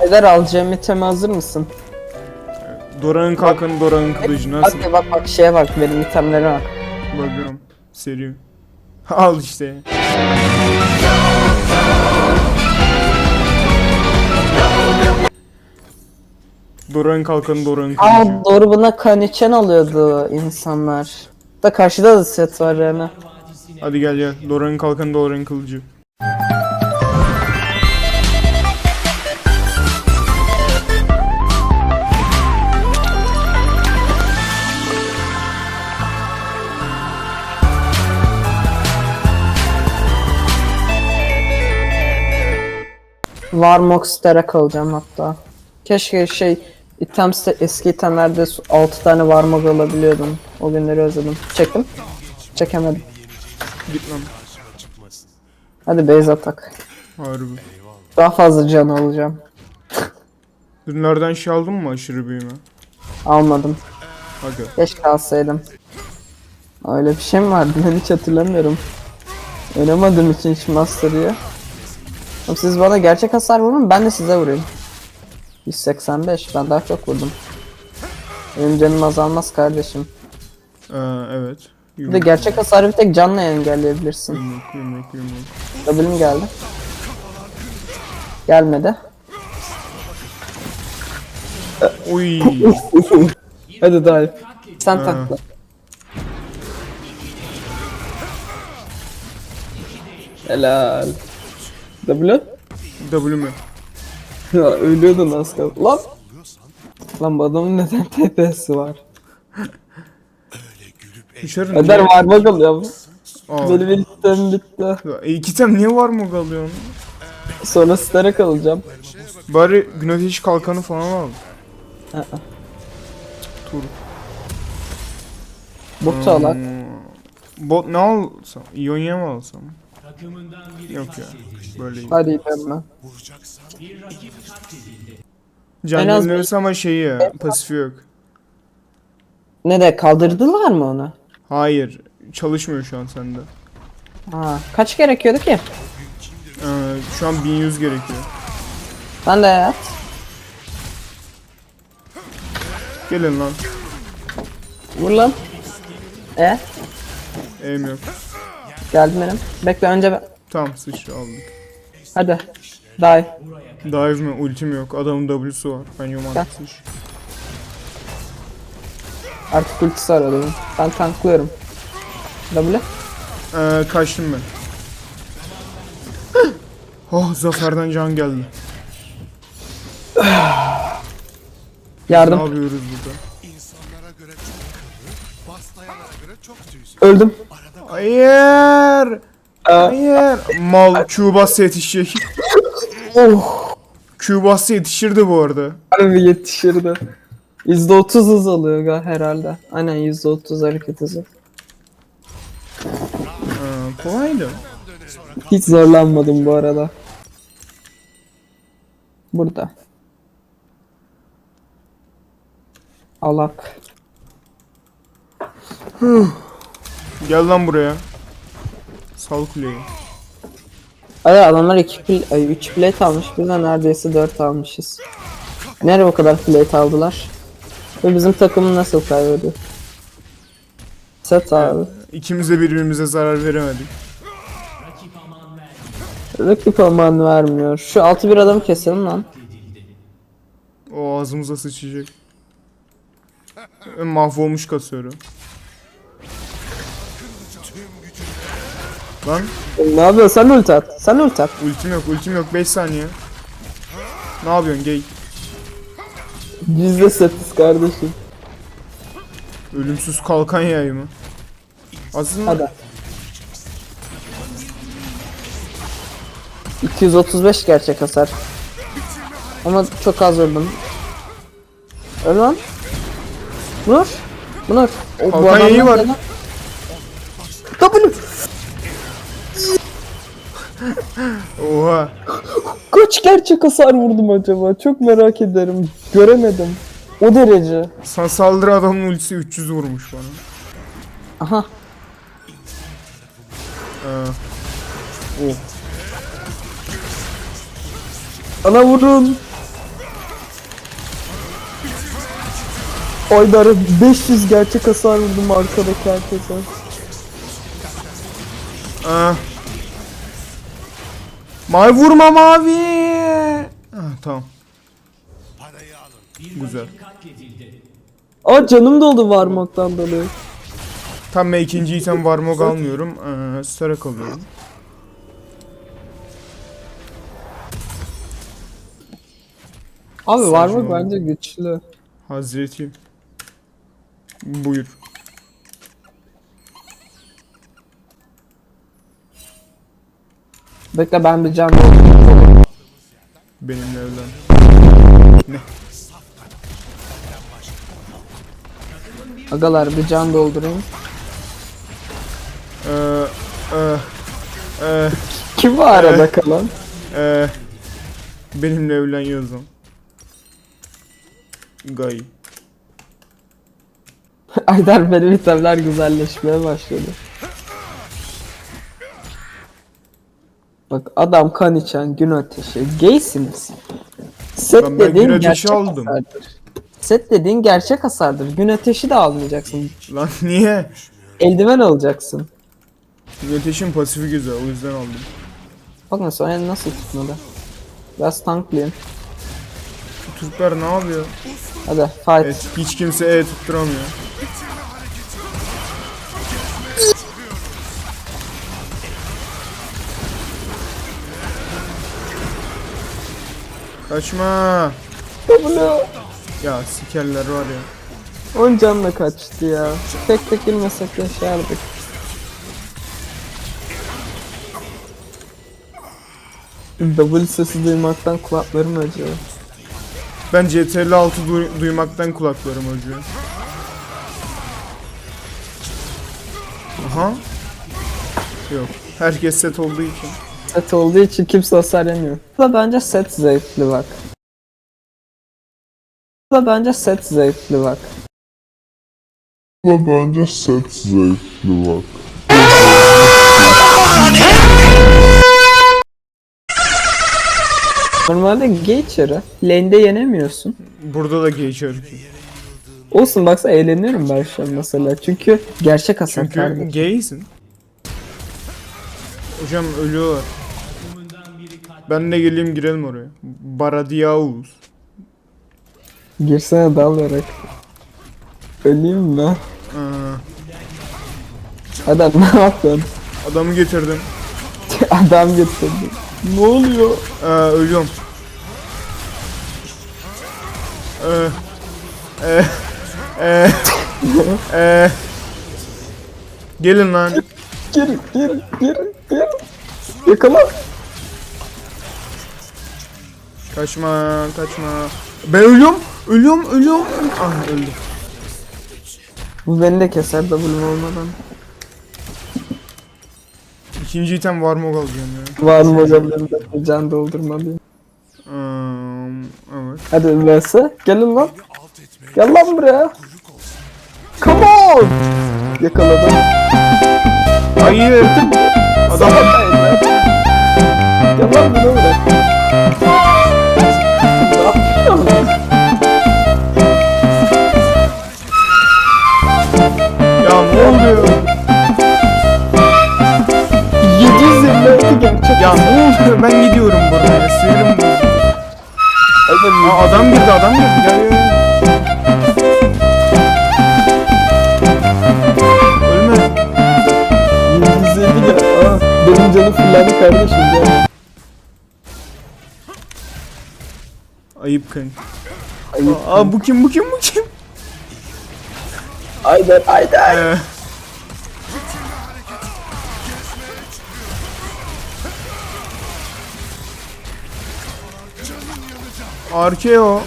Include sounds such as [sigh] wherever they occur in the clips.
Eder alacağım itemi hazır mısın? Dora'nın kalkanı Dora'nın kılıcı nasıl? Bak bak bak şeye bak benim itemlere bak. Bakıyorum. Seri. [laughs] Al işte. Dora'nın kalkanı Dora'nın kılıcı. Aa doğru buna kaniçen alıyordu insanlar. Da karşıda da set var yani. Hadi gel gel. Dora'nın kalkanı Dora'nın kılıcı. Varmox Derek alacağım hatta. Keşke şey item set- eski itemlerde 6 tane Varmog alabiliyordum. O günleri özledim. Çektim. Çekemedim. Git lan. Hadi base atak. Harbi. Daha fazla can alacağım. Ürünlerden şey aldın mı aşırı büyüme? Almadım. Hadi. Keşke alsaydım. Öyle bir şey mi vardı? [laughs] Ben hiç hatırlamıyorum. Oynamadığım için hiç Master'ı. Oğlum Siz bana gerçek hasar vurun ben de size vurayım. 185 ben daha çok vurdum. Benim canım azalmaz kardeşim. Ee, evet. Bir de gerçek hasarı bir tek canla engelleyebilirsin. yumruk, yumruk, yumruk. W'm geldi. Gelmedi. Uy. [laughs] Hadi dive. Sen takla. Helal. W? W mü? Ya ölüyordun az kaldı. Lan! Lan bu adamın neden TPS'i var? Dışarı Eder var bakalım ya. Aa, Benim ilkten bitti. E, iki tem niye var mı alıyorsun? Sonra stara kalacağım. Bari gün ateşi kalkanı falan al. Tur. Bokça alak. Hmm, Bot ne alsam? İonya mı alsam? Yok ya. Böyle iyi. Hadi. Can En az yenilirse ama şeyi ya. Pasifi yok. Ne de kaldırdılar mı onu? Hayır. Çalışmıyor şu an sende. Ha, kaç gerekiyordu ki? Ee, şu an 1100 gerekiyor. Ben de yat. Gelin lan. Vur lan. E? Aim yok. Geldim benim. Bekle önce ben. Tamam sıçra aldık. Hadi. Dive. Dive mi? Ultim yok. Adamın W'su var. Ben Gel. yuman sıç. Artık ultisi aradım. Ben tanklıyorum. W. Ee, kaçtım ben. [gasps] oh zaferden can geldi. [sighs] Ne Yardım. yapıyoruz burada? Öldüm. Hayır. Hayır. Mal Q-Bas yetişecek. Oh. Q-Bas yetişirdi bu arada. Harbi yetişirdi. %30 hız alıyor ga herhalde. Aynen %30 hareket hızı. Ee, kolaydı. Hiç zorlanmadım bu arada. Burada. Alak. Gel lan buraya. Sal kuleyi. Ay adamlar 2 pl ay 3 plate almış. Biz de neredeyse 4 almışız. Nereye o kadar plate aldılar? Ve bizim takımı nasıl kaybediyor? Set abi. İkimiz de birbirimize zarar veremedik. Rakip aman vermiyor. Şu 6 bir adamı keselim lan. O ağzımıza sıçacak. Mahvolmuş kasıyorum. Lan Ne yapıyorsun? Sen ulti at. Sen ulti at. ultim yok ultim yok 5 saniye. Ne yapıyorsun gay? Biz de setiz kardeşim. Ölümsüz kalkan yayı mı? Aslında Hadi. 235 gerçek hasar. Ama çok az vurdum. Öl lan. Vur. Vur. O, bu Kalkan yayı adamlar var. W. oha. Kaç gerçek hasar vurdum acaba? Çok merak ederim. Göremedim. O derece. Sana saldırı adamın ultisi 300 vurmuş bana. Aha. Ee, oh. Ana vurun. Oydarı 500 gerçek hasar vurdum arkadaki herkese. Ah. Mavi vurma mavi. Ah, tamam. Güzel. Aa canım doldu varmaktan dolayı. Tam ben ikinci item varmog almıyorum. Ee, Starak alıyorum. Abi varmak bence güçlü. Hazreti. Buyur. Bekle ben bir can doldurayım. Benimle evlen. Agalar bir can doldurayım. Ee, e, e, Kim var arada kalan? e, benimle evlen yazın. Gay. [laughs] Aydar benim itemler güzelleşmeye başladı. Bak adam kan içen gün ateşi. Gaysiniz. Set Ben- ben dediğin gün gerçek aldım. hasardır. Set dediğin gerçek hasardır. Gün ateşi de almayacaksın. Lan niye? Eldiven alacaksın. Ateşin pasifi güzel o yüzden aldım. Bak mesela el nasıl tutmadı. Biraz tanklayayım. Türkler ne yapıyor? Hadi fight. Evet, hiç kimse E tutturamıyor. Kaçma. W. Ya sikerler var ya. 10 canla kaçtı ya. Tek tek girmesek yaşardık. Double sesi duymaktan kulaklarım acıyor. Ben CTRL 6 duy- duymaktan kulaklarım acıyor. Aha. Yok. Herkes set olduğu için. Set olduğu için kimse hasar yemiyor. Bu da bence set zevkli bak. Bu da bence set zevkli bak. Ama bence set zevkli bak. Normalde geçeri lane'de yenemiyorsun. Burada da geçer. Olsun baksa eğleniyorum ben şu an mesela. Çünkü gerçek hasar Çünkü kardeşim. gaysin. Hocam ölüyorlar. Ben de geleyim girelim oraya. Baradiyaus. Girsene dalayarak. Öleyim mi? Aa, Adam [laughs] ne yaptın? adamı getirdim. [laughs] Adam getirdi. Ne oluyor? Aa, ölüyorum. Ee, e, e, e, gelin lan. Gir gir gir gir. Yakala. Kaçma, kaçma. Ben ölüyorum, ölüyorum, ölüyorum. Ah öldüm. Bu beni de keser W'm olmadan. İkinci item var mı alacağım ya. Var mı hocam benim de can doldurmalıyım. Um, evet. Hadi vs. Gelin lan. Gel lan buraya. Come on. Yakaladım. Hayır. Adam Gel lan bunu ya ne oluyor? 726 gerçek. Ya ne oluyor? Ben gidiyorum buraya. Sinirim bozuldu. Adam Aa, adam girdi, adam girdi. Gel gel. Ölme. 750 gel. Aa, benim canım fullendi kardeşim gel. Ayıp kanka. Ayıp. Aa bu kim bu kim bu kim? Ayder Ayder. Ee, Arkeo.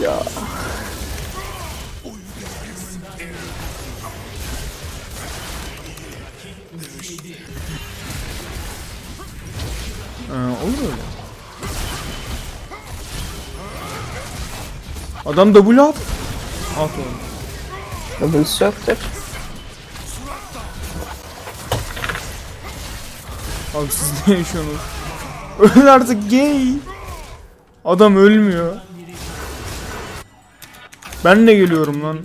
Ya. Ee, olur öyle. Adam W at. At oğlum. W'su yoktur. Abi siz ne yaşıyorsunuz? [laughs] Öl artık gay. Adam ölmüyor. Ben de geliyorum lan.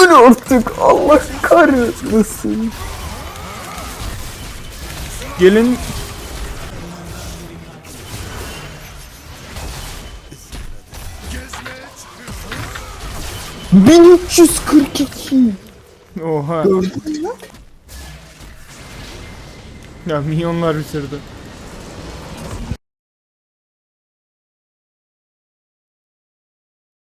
Öl artık Allah kahretmesin. Gelin 1342. Oha. Gördün mü? Ya milyonlar bitirdi.